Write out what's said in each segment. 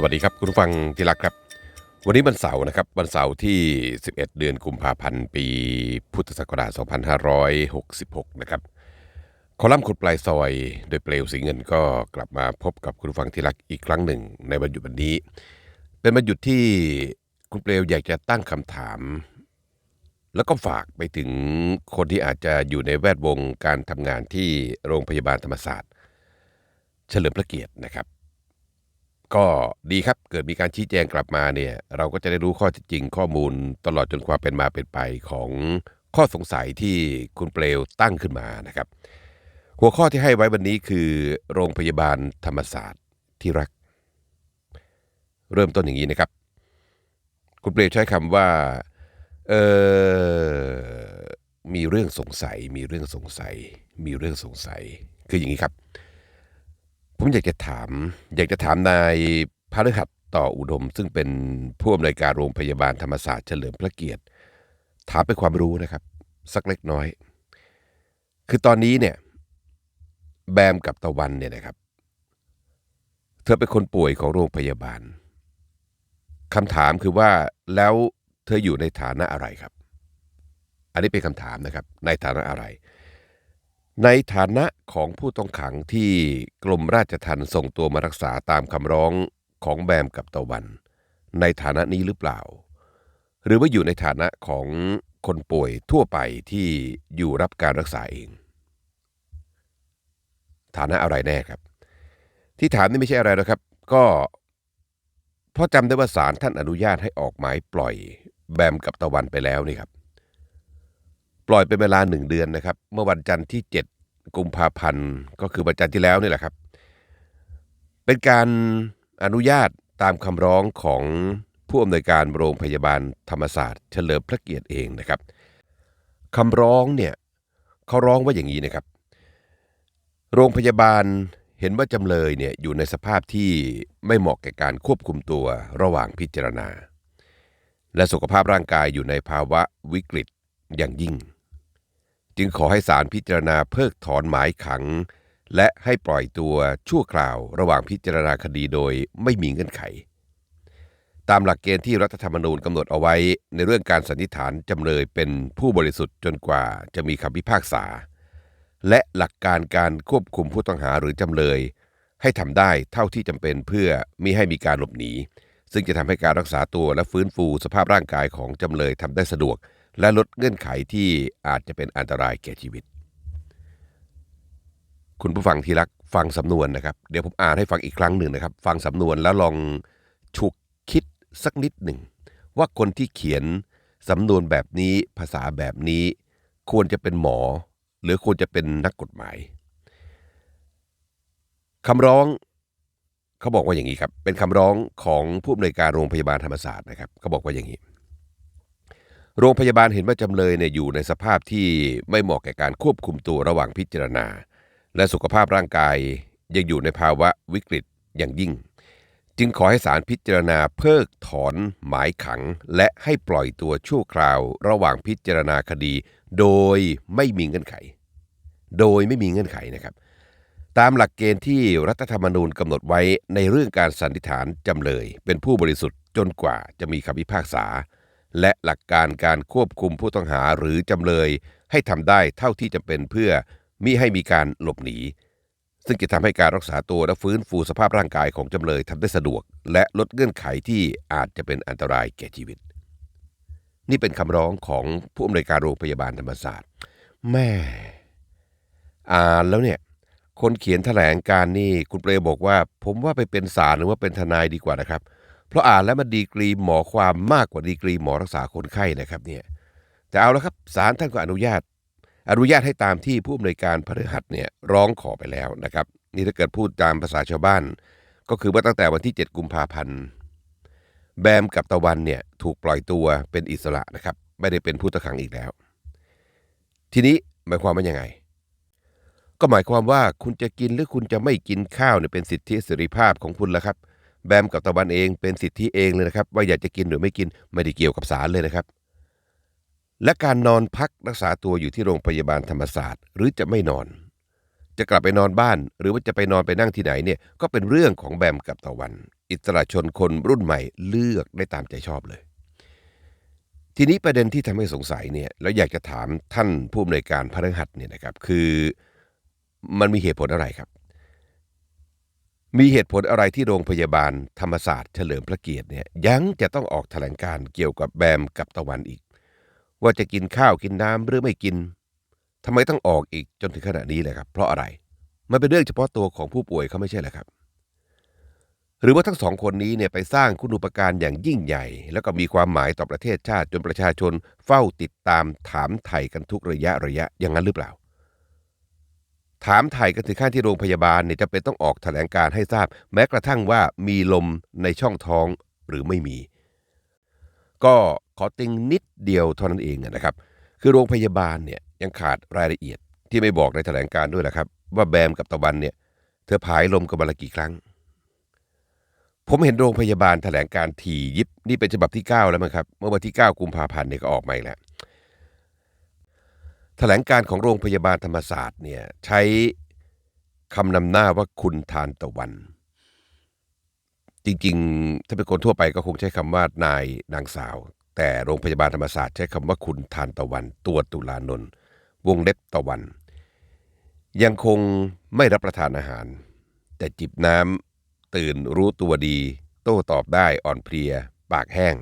สวัสดีครับคุณผู้ฟังที่รักครับ วันนี้วันเสาร์นะครับวันเสาร์ที่ 11 เดือนกุมภาพันธ์ ปีพุทธศักราช 2566 นะครับคอลัมน์ขุดปลายซอยโดยเปลวสีเงินก็กลับมาพบกับคุณผู้ฟังที่รักอีกครั้งหนึ่ง ในวันหยุดวันนี้ เป็นวันหยุดที่คุณเปลวอยากจะตั้งคำถาม แล้วก็ฝากไปถึงคนที่อาจจะอยู่ในแวดวงการทำงานที่โรงพยาบาลธรรมศาสตร์ เฉลิมพระเกียรตินะครับ ก็ดีครับเกิดมีการชี้แจงกลับมาเนี่ยเราก็จะได้รู้ข้อเท็จจริงข้อมูลตลอดจนความเป็นมาเป็นไปของข้อสงสัยที่คุณเปลวตั้งขึ้นมานะครับ หัวข้อที่ให้ไว้วันนี้คือโรงพยาบาลธรรมศาสตร์ที่รัก เริ่มต้นอย่างนี้นะครับ คุณเปลวใช้คำว่าเออมีเรื่องสงสัย มีเรื่องสงสัย มีเรื่องสงสัยคืออย่างนี้ครับ ผมอยากจะถาม อยากจะถามนายพฤหัสต่ออุดม ซึ่งเป็นผู้อำนวยการโรงพยาบาลธรรมศาสตร์เฉลิมพระเกียรติ ถามเป็นความรู้นะครับ สักเล็กน้อย คือตอนนี้เนี่ย แบมกับตะวันเนี่ยนะครับ เธอเป็นคนป่วยของโรงพยาบาลคำถามคือว่าแล้วเธออยู่ในฐานะอะไรครับ อันนี้เป็นคำถามนะครับ ในฐานะอะไร ในฐานะของผู้ต้องขังที่กรมราชทัณฑ์ส่งตัวมารักษาตามคำร้องของแบมกับตะวัน ในฐานะนี้หรือเปล่า หรือว่าอยู่ในฐานะของคนป่วยทั่วไปที่อยู่รับการรักษาเอง ฐานะอะไรแน่ครับ ที่ถามนี่ไม่ใช่อะไรหรอกครับ ก็เพราะจำได้ว่าศาลท่านอนุญาตให้ออกหมายปล่อย แบมกับตะวันไปแล้วนี่ครับ ปล่อยเป็นเวลาหนึ่งเดือนนะครับ เมื่อวันจันทร์ที่ 7 กุมภาพันธ์ ก็คือวันจันทร์ที่แล้วนี่แหละครับ เป็นการอนุญาตตามคำร้องของผู้อำนวยการโรงพยาบาลธรรมศาสตร์ เฉลิมพระเกียรติเองนะครับคำร้องเนี่ยเขาร้องว่าอย่างนี้นะครับ โรงพยาบาลเห็นว่าจำเลยเนี่ยอยู่ในสภาพที่ไม่เหมาะแก่การควบคุมตัวระหว่างพิจารณา และสุขภาพร่างกายอยู่ในภาวะวิกฤตอย่างยิ่ง จึงขอให้ศาลพิจารณาเพิกถอนหมายขัง และให้ปล่อยตัวชั่วคราวระหว่างพิจารณาคดีโดยไม่มีเงื่อนไข ตามหลักเกณฑ์ที่รัฐธรรมนูญกำหนดเอาไว้ในเรื่องการสันนิษฐานจำเลยเป็นผู้บริสุทธิ์จนกว่าจะมีคำพิพากษา และหลักการการควบคุมผู้ต้องหาหรือจำเลย ให้ทำได้เท่าที่จำเป็นเพื่อมิให้มีการหลบหนีซึ่งจะทำให้การรักษาตัวและฟื้นฟูสภาพร่างกายของจำเลยทำได้สะดวก และลดเงื่อนไขที่อาจจะเป็นอันตรายแก่ชีวิต คุณผู้ฟังที่รักฟังสำนวนนะครับ เดี๋ยวผมอ่านให้ฟังอีกครั้งหนึ่งนะครับ ฟังสำนวนแล้วลองฉุกคิดสักนิดหนึ่ง ว่าคนที่เขียนสำนวนแบบนี้ภาษาแบบนี้ ควรจะเป็นหมอ หรือควรจะเป็นนักกฎหมายคำร้องเขาบอกว่าอย่างนี้ครับ เป็นคำร้องของผู้อำนวยการโรงพยาบาลธรรมศาสตร์นะครับเขาบอกว่าอย่างนี้ โรงพยาบาลเห็นว่าจำเลยเนี่ยอยู่ในสภาพที่ไม่เหมาะแก่การควบคุมตัวระหว่างพิจารณา และสุขภาพร่างกายยังอยู่ในภาวะวิกฤตอย่างยิ่ง จึงขอให้ศาลพิจารณาเพิกถอน หมายขัง และให้ปล่อยตัวชั่วคราว ระหว่างพิจารณาคดี โดยไม่มีเงื่อนไข โดยไม่มีเงื่อนไขนะครับ ตามหลักเกณฑ์ที่รัฐธรรมนูญกำหนดไว้ในเรื่องการสันนิษฐานจำเลย เป็นผู้บริสุทธิ์จนกว่าจะมีคำพิพากษา และหลักการการควบคุมผู้ต้องหาหรือจำเลยให้ทำได้เท่าที่จำเป็นเพื่อมิให้มีการหลบหนี ซึ่งจะทำให้การรักษาตัวและฟื้นฟูสภาพร่างกายของจำเลยทำได้สะดวก และลดเงื่อนไขที่อาจจะเป็นอันตรายแก่ชีวิต นี่เป็นคำร้องของผู้อำนวยการโรงพยาบาลธรรมศาสตร์ แม่อ่านแล้วเนี่ยคนเขียนแถลงการนี่คุณเปรมบอกว่า ผมว่าไปเป็นศาลหรือว่าเป็นทนายดีกว่านะครับ เพราะอ่านแล้วมันดีกรีหมอความมากกว่าดีกรีหมอรักษาคนไข้นะครับเนี่ยแต่เอาล้วครับศาลท่านก็อนุญาต อนุญาตให้ตามที่ผู้อำนวยการพฤหัสเนี่ยร้องขอไปแล้วนะครับ นี่ถ้าเกิดพูดตามภาษาชาวบ้าน ก็คือว่าตั้งแต่วันที่ 7 กุมภาพันธ์แบมกับตะวันเนี่ยถูกปล่อยตัวเป็นอิสระนะครับ ไม่ได้เป็นผู้ต้องขังอีกแล้ว ทีนี้หมายความว่ายังไง ก็หมายความว่าคุณจะกินหรือคุณจะไม่กินข้าวเนี่ยเป็นสิทธิเสรีภาพของคุณแล้วครับ แบมกับตะวันเองเป็นสิทธิเองเลยนะครับ ว่าอยากจะกินหรือไม่กินไม่ได้เกี่ยวกับศาลเลยนะครับ และการนอนพักรักษาตัวอยู่ที่โรงพยาบาลธรรมศาสตร์ หรือจะไม่นอน จะกลับไปนอนบ้าน หรือว่าจะไปนอนไปนั่งที่ไหนเนี่ยก็เป็นเรื่องของแบมกับตะวัน อิสระชนคนรุ่นใหม่เลือกได้ตามใจชอบเลย ทีนี้ประเด็นที่ทำให้สงสัยเนี่ยแล้วอยากจะถามท่านผู้อำนวยการพระฤหัสเนี่ยนะครับคือมันมีเหตุผลอะไรครับ มีเหตุผลอะไรที่โรงพยาบาลธรรมศาสตร์เฉลิมพระเกียรติเนี่ยยังจะต้องออกแถลงการเกี่ยวกับแบมกับตะวันอีก ว่าจะกินข้าวกินน้ำหรือไม่กินทำไมต้องออกอีกจนถึงขณะนี้เลยครับ เพราะอะไร มันเป็นเรื่องเฉพาะตัวของผู้ป่วยเขาไม่ใช่เหรอครับ หรือว่าทั้งสองคนนี้เนี่ยไปสร้างคุณูปการอย่างยิ่งใหญ่ แล้วก็มีความหมายต่อประเทศชาติจนประชาชนเฝ้าติดตามถามไถ่กันทุกระยะระยะอย่างนั้นหรือเปล่า ถามไถ่กันถึงขั้นที่โรงพยาบาลเนี่ยจะเป็นต้องออกแถลงการให้ทราบ แม้กระทั่งว่ามีลมในช่องท้องหรือไม่มี ก็ขอติงนิดเดียวเท่านั้นเองนะครับ คือโรงพยาบาลเนี่ยยังขาดรายละเอียดที่ไม่บอกในแถลงการด้วยนะครับ ว่าแบมกับตะวันเนี่ย เธอผายลมกันวันละกี่ครั้ง ผมเห็นโรงพยาบาลแถลงการถี่ยิบนี่เป็นฉบับที่ 9 แล้วมั้งครับ เมื่อวันที่ 9 กุมภาพันธ์เนี่ยก็ออกมาอีกแล้ว แถลงการของโรงพยาบาลธรรมศาสตร์เนี่ยใช้คำนำหน้าว่าคุณทานตะวัน จริงๆ ถ้าเป็นคนทั่วไปก็คงใช้คำว่านายนางสาว แต่โรงพยาบาลธรรมศาสตร์ใช้คำว่าคุณทานตะวัน ตัวตุลานนท์วงเล็บตะวัน ยังคงไม่รับประทานอาหาร แต่จิบน้ำตื่นรู้ตัวดี โต้ตอบได้อ่อนเพลีย ปากแห้ง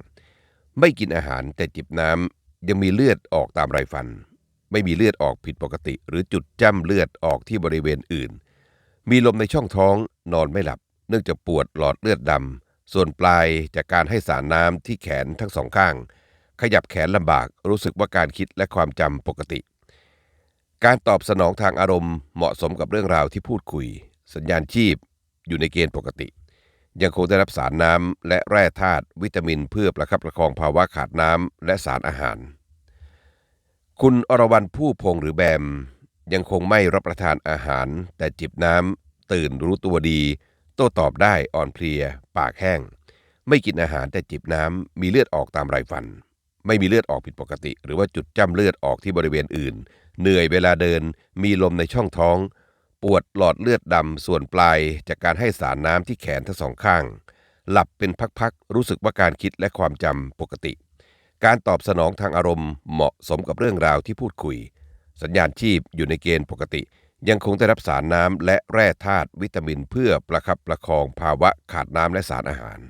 ไม่กินอาหารแต่จิบน้ำยังมีเลือดออกตามไรฟัน ไม่มีเลือดออกผิดปกติ หรือจุดจ้ำเลือดออกที่บริเวณอื่น มีลมในช่องท้องนอนไม่หลับ เนื่องจากปวดหลอดเลือดดำ ส่วนปลายจากการให้สารน้ำที่แขนทั้งสองข้าง ขยับแขนลำบากรู้สึกว่าการคิดและความจำปกติ การตอบสนองทางอารมณ์เหมาะสมกับเรื่องราวที่พูดคุย สัญญาณชีพอยู่ในเกณฑ์ปกติ ยังคงได้รับสารน้ำและแร่ธาตุวิตามินเพื่อประคับประคองภาวะขาดน้ำและสารอาหาร คุณอรวรรณผู้พงหรือแบม ยังคงไม่รับประทานอาหาร แต่จิบน้ำตื่นรู้ตัวดี โต้ตอบได้อ่อนเพลีย ปากแห้ง ไม่กินอาหารแต่จิบน้ำมีเลือดออกตามไรฟัน ไม่มีเลือดออกผิดปกติ หรือว่าจุดจ้ำเลือดออกที่บริเวณอื่น เหนื่อยเวลาเดิน มีลมในช่องท้อง ปวดหลอดเลือดดำส่วนปลายจากการให้สารน้ำที่แขนทั้งสองข้าง หลับเป็นพักๆรู้สึกว่าการคิดและความจำปกติ การตอบสนองทางอารมณ์เหมาะสมกับเรื่องราวที่พูดคุย สัญญาณชีพอยู่ในเกณฑ์ปกติ ยังคงได้รับสารน้ำและแร่ธาตุวิตามินเพื่อประคับประคองภาวะขาดน้ำและสารอาหาร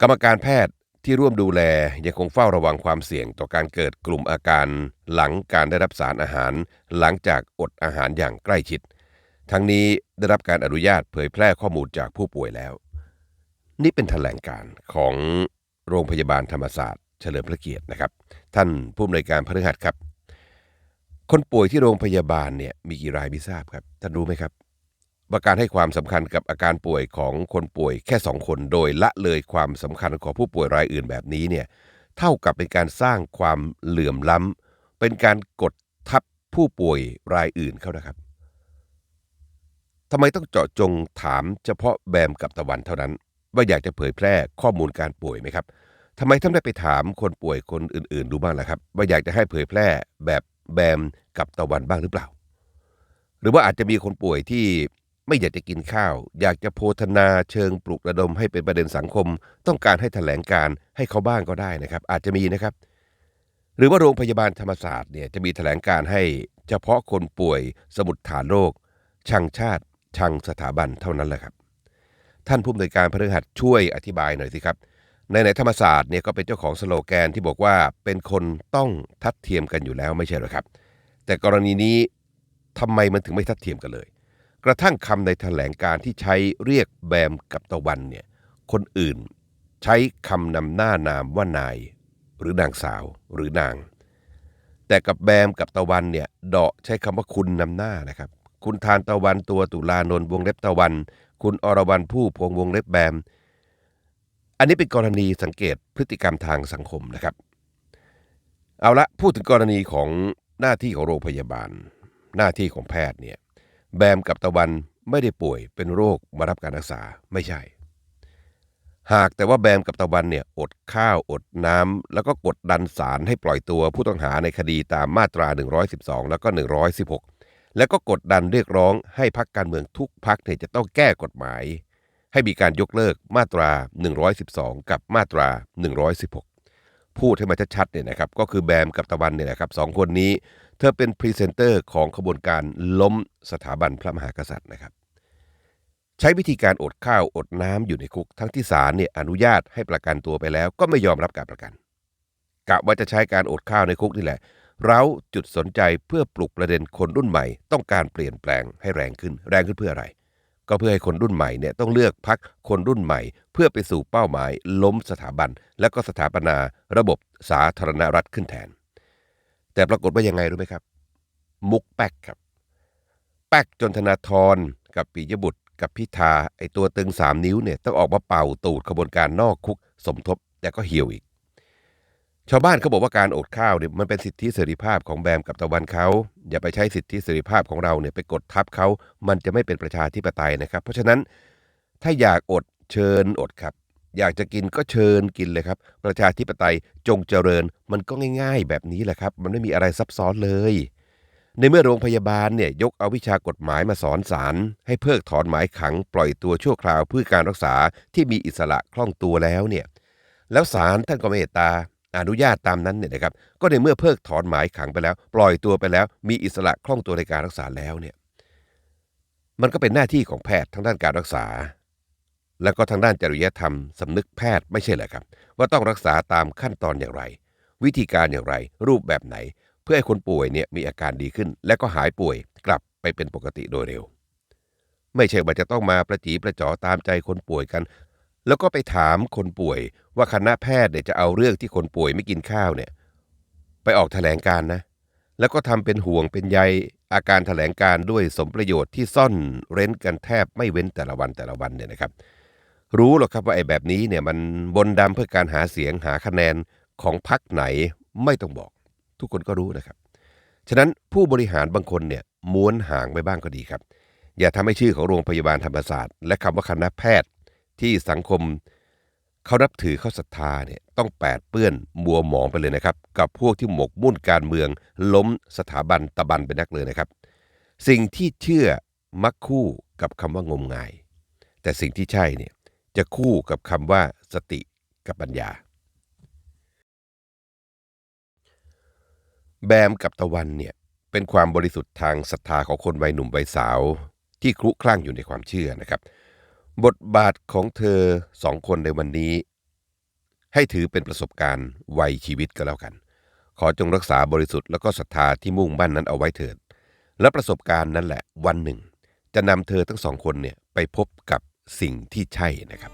กรรมการแพทย์ที่ร่วมดูแลยังคงเฝ้าระวังความเสี่ยงต่อการเกิดกลุ่มอาการ หลังการได้รับสารอาหาร หลังจากอดอาหารอย่างใกล้ชิด ทั้งนี้ได้รับการอนุญาตเผยแพร่ข้อมูลจากผู้ป่วยแล้ว นี่เป็นแถลงการของ โรงพยาบาลธรรมศาสตร์ เฉลิมพระเกียรตินะครับ ท่านผู้อำนวยการพฤหัสครับ คนป่วยที่โรงพยาบาลเนี่ยมีกี่รายไม่ทราบครับ ท่านรู้ไหมครับว่าการให้ความสำคัญกับอาการป่วยของคนป่วยแค่สองคน โดยละเลยความสำคัญของผู้ป่วยรายอื่นแบบนี้เนี่ยเท่ากับเป็นการสร้างความเหลื่อมล้ำเป็นการกดทับผู้ป่วยรายอื่นเขานะครับทำไมต้องเจาะจงถามเฉพาะแบมกับตะวันเท่านั้น ว่าอยากจะเผยแพร่ข้อมูลการป่วยไหมครับทำไมท่านไม่ไปถามคนป่วยคนอื่นๆดูบ้างล่ะครับ ว่าอยากจะให้เผยแพร่แบบแบมกับตะวันบ้างหรือเปล่า หรือว่าอาจจะมีคนป่วยที่ไม่อยากจะกินข้าว อยากจะโพธนาเชิงปลุกระดมให้เป็นประเด็นสังคม ต้องการให้แถลงการให้เขาบ้างก็ได้นะครับ อาจจะมีนะครับ หรือว่าโรงพยาบาลธรรมศาสตร์เนี่ยจะมีแถลงการให้เฉพาะคนป่วยสมุดฐานโรคชังชาติชังสถาบันเท่านั้นแหละครับ ท่านผู้อำนวยการพฤหัสช่วยอธิบายหน่อยสิครับในในธรรมศาสตร์เนี่ยก็เป็นเจ้าของสโลแกนที่บอกว่าเป็นคนต้องทัดเทียมกันอยู่แล้วไม่ใช่หรอครับ แต่กรณีนี้ทำไมมันถึงไม่ทัดเทียมกันเลย กระทั่งคำในแถลงการที่ใช้เรียกแบมกับตะวันเนี่ยคนอื่นใช้คำนำหน้านามว่านาย หรือนางสาวหรือนาง แต่กับแบมกับตะวันเนี่ยเดาะใช้คำว่าคุณนำหน้านะครับ คุณทานตะวันตัวตุลานนท์วงเล็บตะวัน คุณอรวรรณผู้พวงวงเล็บแบม อันนี้เป็นกรณีสังเกตพฤติกรรมทางสังคมนะครับ เอาละพูดถึงกรณีของหน้าที่ของโรงพยาบาล หน้าที่ของแพทย์เนี่ยแบมกับตะวันไม่ได้ป่วยเป็นโรคมารับการรักษาไม่ใช่ หากแต่ว่าแบมกับตะวันเนี่ยอดข้าวอดน้ำแล้วก็กดดันศาลให้ปล่อยตัวผู้ต้องหาในคดีตามมาตรา 112 แล้วก็ 116 แล้วก็กดดันเรียกร้องให้พักการเมืองทุกพักเนี่ยจะต้องแก้กฎหมาย ให้มีการยกเลิกมาตรา 112 กับมาตรา 116 พูดให้มันชัดๆเนี่ยนะครับก็คือแบมกับตะวันเนี่ยนะครับสองคนนี้ เธอเป็นพรีเซนเตอร์ของขบวนการล้มสถาบันพระมหากษัตริย์นะครับ ใช้วิธีการอดข้าวอดน้ำอยู่ในคุก ทั้งที่ศาลเนี่ยอนุญาตให้ประกันตัวไปแล้ว ก็ไม่ยอมรับการประกันกะว่าจะใช้การอดข้าวในคุกนี่แหละ เราจุดสนใจเพื่อปลุกประเด็นคนรุ่นใหม่ ต้องการเปลี่ยนแปลงให้แรงขึ้น แรงขึ้นเพื่ออะไร ก็เพื่อให้คนรุ่นใหม่เนี่ยต้องเลือกพักคนรุ่นใหม่ เพื่อไปสู่เป้าหมาย ล้มสถาบัน และก็สถาปนาระบบสาธารณรัฐขึ้นแทน แต่ปรากฏว่ายังไงรู้ไหมครับ มุกแป๊กครับ แป๊กจนธนาธรกับปิยบุตร กับพิธาไอตัวตึงสามนิ้วเนี่ยต้องออกมาเป่าตูดขบวนการนอกคุก สมทบแต่ก็เหี่ยวอีก ชาวบ้านเขาบอกว่าการอดข้าวเนี่ยมันเป็นสิทธิเสรีภาพของแบมกับตะวันเขาอย่าไปใช้สิทธิเสรีภาพของเราเนี่ยไปกดทับเขามันจะไม่เป็นประชาธิปไตยนะครับ เพราะฉะนั้นถ้าอยากอดเชิญอดครับ อยากจะกินก็เชิญกินเลยครับ ประชาธิปไตยจงเจริญมันก็ง่ายๆ แบบนี้แหละครับ มันไม่มีอะไรซับซ้อนเลย ในเมื่อโรงพยาบาลเนี่ยยกเอาวิชากฎหมายมาสอนศาลให้เพิกถอนหมายขัง ปล่อยตัวชั่วคราวเพื่อการรักษาที่มีอิสระคล่องตัวแล้วเนี่ยแล้วศาลท่านก็เมตตา อนุญาตตามนั้นเนี่ยนะครับก็ในเมื่อเพิกถอนหมายขังไปแล้ว ปล่อยตัวไปแล้ว มีอิสระคล่องตัวในการรักษาแล้วเนี่ยมันก็เป็นหน้าที่ของแพทย์ทางด้านการรักษา แล้วก็ทางด้านจริยธรรมสำนึกแพทย์ไม่ใช่เหรอครับ ว่าต้องรักษาตามขั้นตอนอย่างไร วิธีการอย่างไร รูปแบบไหน เพื่อให้คนป่วยเนี่ยมีอาการดีขึ้น และก็หายป่วยกลับไปเป็นปกติโดยเร็ว ไม่ใช่ว่าจะต้องมาประจีประจอตามใจคนป่วยกัน แล้วก็ไปถามคนป่วย ว่าคณะแพทย์เนี่ยจะเอาเรื่องที่คนป่วยไม่กินข้าวเนี่ย ไปออกแถลงการนะ แล้วก็ทำเป็นห่วงเป็นใยอาการแถลงการด้วยสมประโยชน์ที่ซ่อนเร้นกันแทบไม่เว้นแต่ละวันแต่ละวันเนี่ยนะครับ รู้หรอกครับว่าไอ้แบบนี้เนี่ยมันบนดำเพื่อการหาเสียงหาคะแนนของพรรคไหนไม่ต้องบอก ทุกคนก็รู้นะครับ ฉะนั้นผู้บริหารบางคนเนี่ยม้วนห่างไปบ้างก็ดีครับ อย่าทำให้ชื่อของโรงพยาบาลธรรมศาสตร์ และคำว่าคณะแพทย์ที่สังคม เขานับถือเขาศรัทธาเนี่ยต้องแปดเปื้อนมัวหมองไปเลยนะครับ กับพวกที่หมกมุ่นการเมือง ล้มสถาบันตะบันไปนักเลยนะครับ สิ่งที่เชื่อมักคู่กับคำว่างมงาย แต่สิ่งที่ใช่เนี่ยจะคู่กับคำว่าสติกับปัญญา แบมกับตะวันเนี่ยเป็นความบริสุทธิ์ทางศรัทธาของคนวัยหนุ่มวัยสาว ที่คลุคลั่งอยู่ในความเชื่อนะครับ บทบาทของเธอสองคนในวันนี้ ให้ถือเป็นประสบการณ์วัยชีวิตก็แล้วกัน ขอจงรักษาบริสุทธิ์แล้วก็ศรัทธาที่มุ่งมั่นนั้นเอาไว้เถิด และประสบการณ์นั้นแหละวันหนึ่ง จะนำเธอทั้งสองคนเนี่ยไปพบกับสิ่งที่ใช่นะครับ